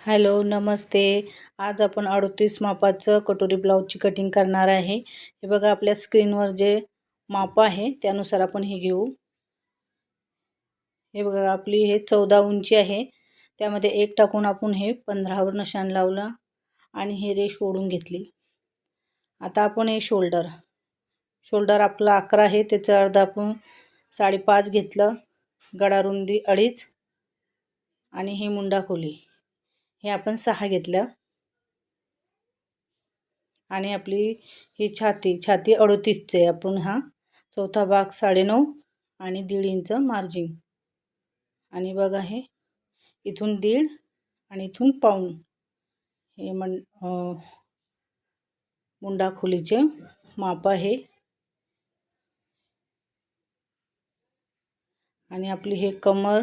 Hello नमस्ते. आज आपण अडतीस मापाचं कटोरी ब्लाऊजची कटिंग करणार आहे. हे बघा आपल्या स्क्रीनवर जे माप आहे त्यानुसार आपण हे घेऊ. हे बघा आपली हे चौदा उंची आहे. त्यामध्ये एक टाकून आपण हे पंधरावर नशान लावला आणि हे रेश ओढून घेतली. आता आपण हे शोल्डर शोल्डर आपलं अकरा आहे त्याचं अर्धा आपण साडेपाच घेतलं. गडारुंदी अडीच आणि हे मुंडा खोली. हे आपण सहा घेतलं. आणि आपली ही छाती छाती अडतीसचं आहे. आपण हा चौथा भाग साडेनऊ आणि दीड इंच मार्जिन आणि बघा हे इथून दीड आणि इथून पाऊन हे मन मुंडा खोलीचे माप आहे. आणि आपली हे कमर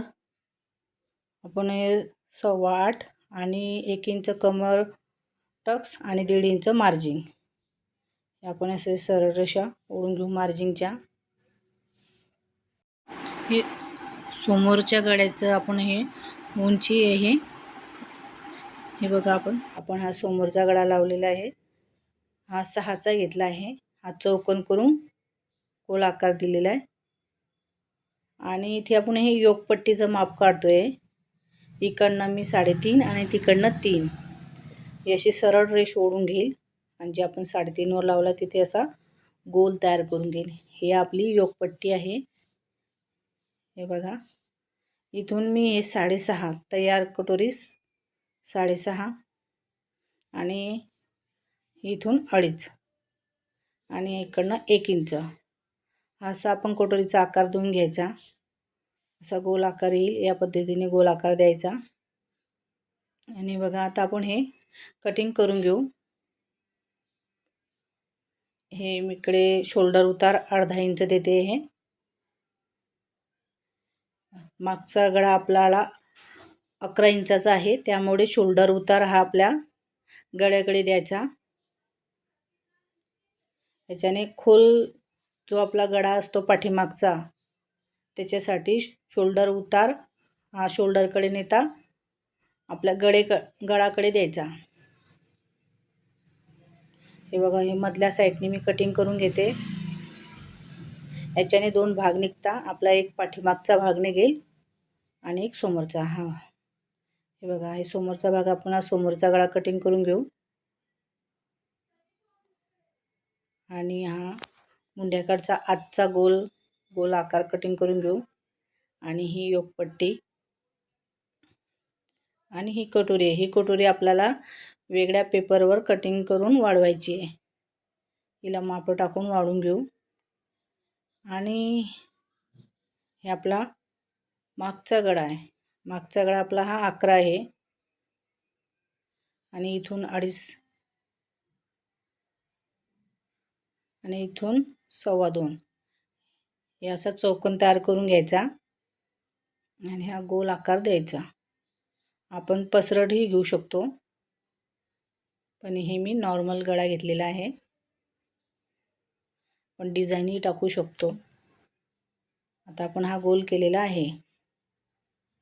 आपण हे सव्वा आठ आणि एक इंच कमर टक्स आणि दीड इंच मार्जिंग आपण असे सरळ रेषा ओढून घेऊ मार्जिंगच्या हे समोरच्या गड्याचं आपण हे उंची आहे. हे बघा आपण आपण हा समोरचा गडा लावलेला आहे. हा सहाचा घेतला आहे. हा चौकन करून गोल आकार दिलेला आहे. आणि इथे आपण हे योगपट्टीचं माप काढतो आहे इकडनं मी साडेतीन आणि तिकडनं तीन. ही अशी सरळ रेष ओढून घेईल आणि जे आपण साडेतीनवर लावला तिथे असा गोल तयार करून घेईल. हे आपली योगपट्टी आहे. हे बघा. इथून मी हे साडेसहा तयार कटोरीस साडेसहा आणि इथून अडीच आणि इकडनं एक इंच. असा आपण कटोरीचा आकार देऊन घ्यायचा. असा गोल आकार येईल. या पद्धतीने गोल आकार द्यायचा. आणि बघा आता आपण हे कटिंग करून घेऊ. हे इकडे शोल्डर उतार अर्धा इंच देते हे. मागचा गळा आपल्याला अकरा इंचाचा आहे. त्यामुळे शोल्डर उतार हा आपल्या गळ्याकडे द्यायचा. याच्याने खोल जो आपला गळा असतो पाठीमागचा त्याच्यासाठी शोल्डर उतार. हा शोल्डरकडे नेता. आपल्या गडे क गळाकडे द्यायचा. हे बघा हे मधल्या साईडने मी कटिंग करून घेते. याच्याने दोन भाग निघता. आपला एक पाठीमागचा भाग निघेल आणि एक समोरचा. हा. हे बघा हे समोरचा भाग आपण हा समोरचा गळा कटिंग करून घेऊ. आणि हा मुंड्याकडचा आजचा गोल गोल आकार कटिंग करून घेऊ. आणि ही योगपट्टी. आणि ही कटोरी ही कटोरी आपल्याला वेगळ्या पेपरवर कटिंग करून वाढवायची आहे. हिला मापं टाकून वाढून घेऊ. आणि हे आपला मागचा गळा आहे. मागचा गळा आपला हा अकरा आहे. आणि इथून अडीच. आणि इथून सव्वा दोन. हे असा चौकन तयार करून घ्यायचा. आणि हा गोल आकार द्यायचा. आपण पसरटही घेऊ शकतो. पण हे मी नॉर्मल गळा घेतलेला आहे. पण डिझाईनही टाकू शकतो. आता आपण हा गोल केलेला आहे.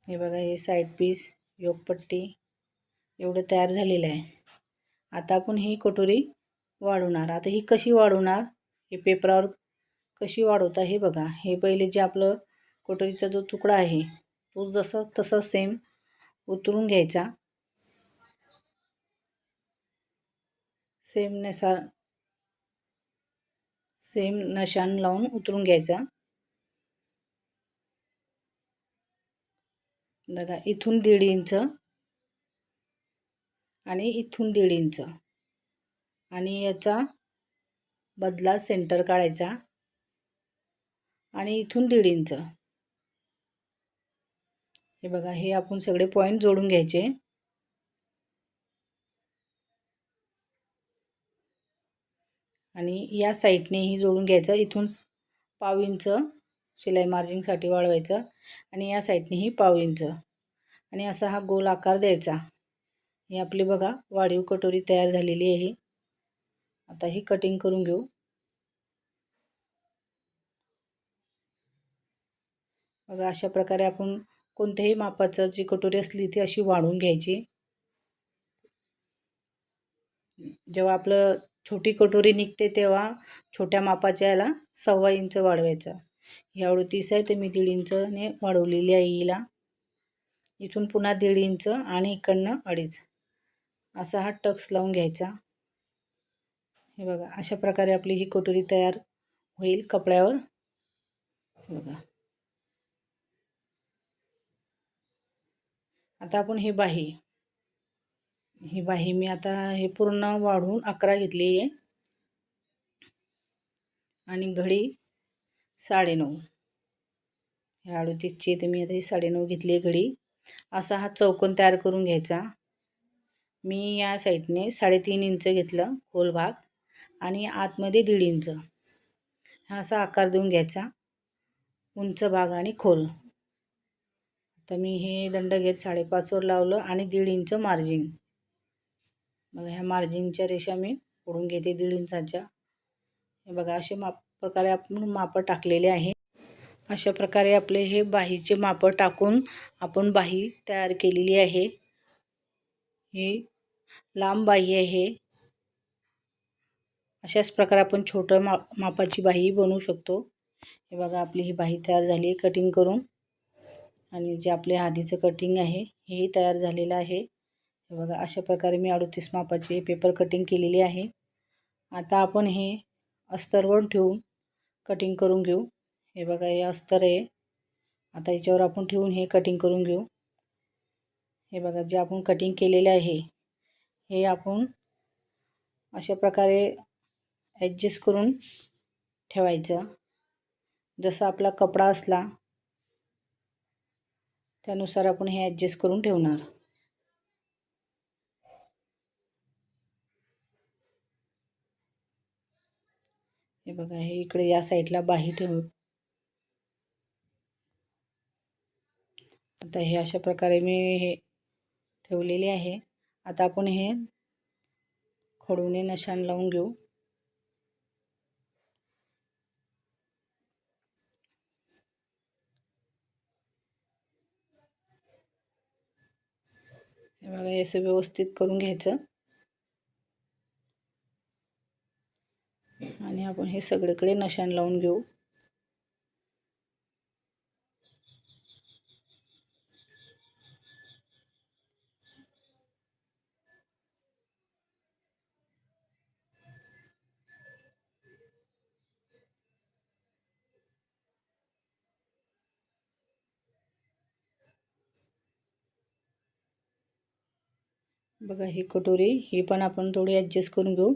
हे बघा हे साईड पीस योगपट्टी एवढं तयार झालेलं आहे. आता आपण ही कटोरी वाढवणार. आता ही कशी वाढवणार? हे पेपरावर कशी वाढवता हे बघा. हे पहिले जे आपलं कटोरीचा जो तुकडा आहे तो जसं तसं सेम उतरून घ्यायचा. सेम नसा सेम नशान लावून उतरून घ्यायचा. बघा इथून दीड इंच आणि इथून दीड इंच. आणि याचा बदला सेंटर काढायचा. आणि इथून दीड इंच. हे बघा हे आपण सगळे पॉईंट जोडून घ्यायचे. आणि या साईडनेही जोडून घ्यायचं. इथून पाव इंच शिलाई मार्जिंगसाठी वाढवायचं आणि या साईडनेही पाव इंच. आणि असा हा गोल आकार द्यायचा. ही आपली बघा वाढीव कटोरी तयार झालेली आहे. आता ही कटिंग करून घेऊ. बघा अशा प्रकारे आपण कोणत्याही मापाचं जी कटोरी असली ती अशी वाढून घ्यायची. जेव्हा आपलं छोटी कटोरी निघते तेव्हा छोट्या मापाच्या याला सव्वा इंच वाढवायचा. ही अडतीस आहे तर मी दीड इंचने वाढवलेली आहे हिला. इथून पुन्हा दीड इंच आणि इकडनं अडीच. असा हा टक्स लावून घ्यायचा. हे बघा अशा प्रकारे आपली ही कटोरी तयार होईल कपड्यावर. बघा. आता आपण ही बाही. ही बाही मी आता हे पूर्ण वाढून अकरा घेतली आहे. आणि घडी साडेनऊ. ह्या अडतीसची तर मी आता ही साडेनऊ घेतली आहे घडी. असा हा चौकोन तयार करून घ्यायचा. मी या साईडने साडेतीन इंच घेतलं खोल भाग आणि आतमध्ये दीड इंच. हा असा आकार देऊन घ्यायचा. उंच भाग आणि खोल. तर मी हे दंड घेत साडेपाचवर लावलं आणि दीड इंच मार्जिन मग ह्या मार्जिनच्या रेषा मी ओढून घेते दीड इंचाच्या. हे बघा असे माप प्रकारे आपण मापं टाकलेले आहे. अशा प्रकारे आपले हे बाहीचे मापं टाकून आपण बाही तयार केलेली आहे. ही लांब बाही आहे. अशाच प्रकारे आपण छोटं मा मापाची बाही बनवू शकतो. हे बघा आपली ही बाही तयार झाली कटिंग करून. आणि जे आपले आधीचं कटिंग आहे हेही तयार झालेलं आहे. हे बघा अशा प्रकारे मी अडतीस मापाची पेपर कटिंग केलेली आहे. आता आपण हे अस्तरवर ठेवून कटिंग करून घेऊ. हे बघा हे अस्तर आहे. आता याच्यावर आपण ठेवून हे कटिंग करून घेऊ. हे बघा जे आपण कटिंग केलेले आहे हे आपण अशा प्रकारे ॲडजस्ट करून ठेवायचं. जसा आपला कपडा असला त्यानुसार आपण हे ॲडजस्ट करून ठेवणार. हे बघा हे इकडे या साईडला बाही ठेवू. आता हे अशा प्रकारे मी हे ठेवलेले आहे. आता आपण हे खडूने नशान लावून घेऊ. हे बघा असं व्यवस्थित करून घ्यायचं. आणि आपण हे सगळीकडे नशान लावून घेऊ. बघा ही कटोरी ही पण आपण थोडी ॲडजस्ट करून घेऊ.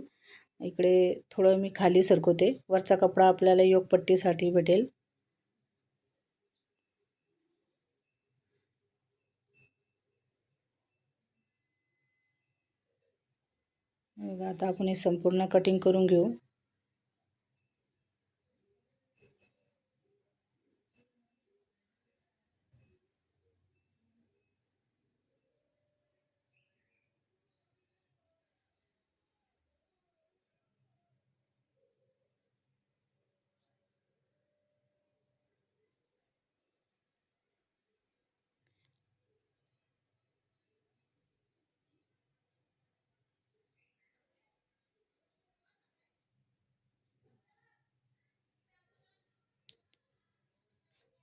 इकडे थोडं मी खाली सरकवते. वरचा कपडा आपल्याला योगपट्टीसाठी भेटेल. बघा आता आपण हे संपूर्ण कटिंग करून घेऊ.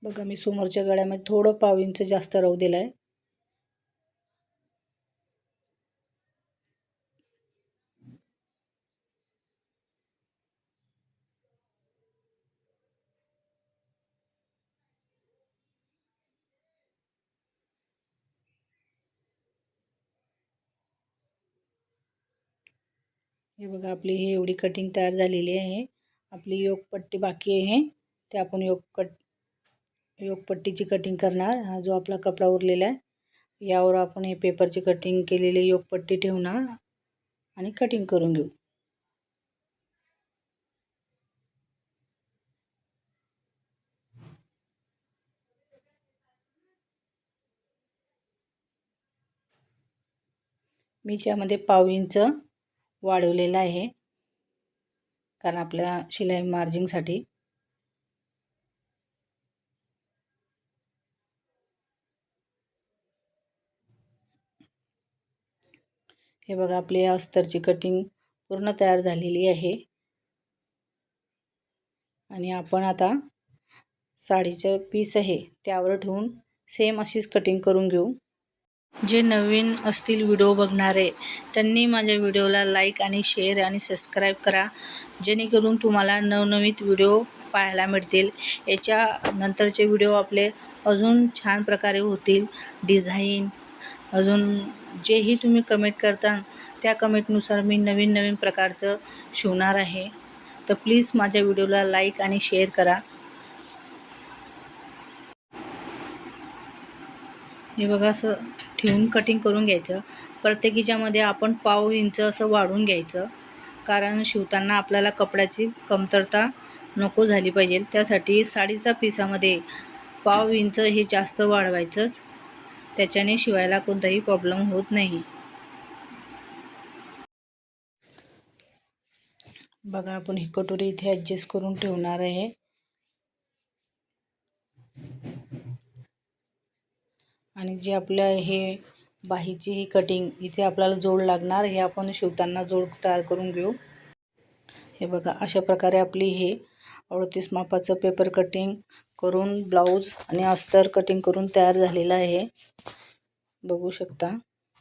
बघा मी समोरच्या गळ्यामध्ये थोडं पाव इंच जास्त राहू दिला आहे हे बघा आपली हे एवढी कटिंग तयार झालेली आहे. आपली योगपट्टी बाकी आहे. ते आपण योग कट योगपट्टीची कटिंग करणार. हा जो आपला कपडा उरलेला आहे यावर आपण हे पेपरची कटिंग केलेली योगपट्टी ठेवणार आणि कटिंग करून घेऊ. मी त्यामध्ये पाव इंच वाढवलेलं आहे कारण आपल्या शिलाई मार्जिंगसाठी हे बघा आपली या अस्तरची कटिंग पूर्ण तयार झालेली आहे. आणि आपण आता साडीचं पीस आहे त्यावर ठेवून सेम अशीच कटिंग करून घेऊ. जे नवीन असतील व्हिडिओ बघणारे त्यांनी माझ्या व्हिडिओला लाईक आणि शेअर आणि सबस्क्राईब करा. जेणेकरून तुम्हाला नवनवीन व्हिडिओ पाहायला मिळतील. याच्या नंतरचे व्हिडिओ आपले अजून छान प्रकारे होतील. डिझाईन अजून जेही तुम्ही कमेंट करता त्या कमेंटनुसार मी नवीन नवीन प्रकारचं शिवणार आहे. तर प्लीज माझ्या व्हिडिओला लाईक आणि शेअर करा. हे बघा असं ठेवून कटिंग करून घ्यायचं. प्रत्येकीच्यामध्ये आपण पाव इंच असं वाढून घ्यायचं. कारण शिवताना आपल्याला कपड्याची कमतरता नको झाली पाहिजे. त्यासाठी साडीचा पिसामध्ये पाव इंच हे जास्त वाढवायचंच. त्याच्याने शिवायला कोणताही प्रॉब्लेम होत नाही. बघा आपण ही कटोरी इथे ॲडजस्ट करून ठेवणार आहे. आणि जे आपल्या हे बाहीची ही कटिंग इथे आपल्याला जोड लागणार हे आपण शिवताना जोड तयार करून घेऊ. हे बघा अशा प्रकारे आपली हे अडतीस मापाचं पेपर कटिंग करून ब्लाऊज आणि अस्तर कटिंग करून तयार झालेलं आहे. बघू शकता.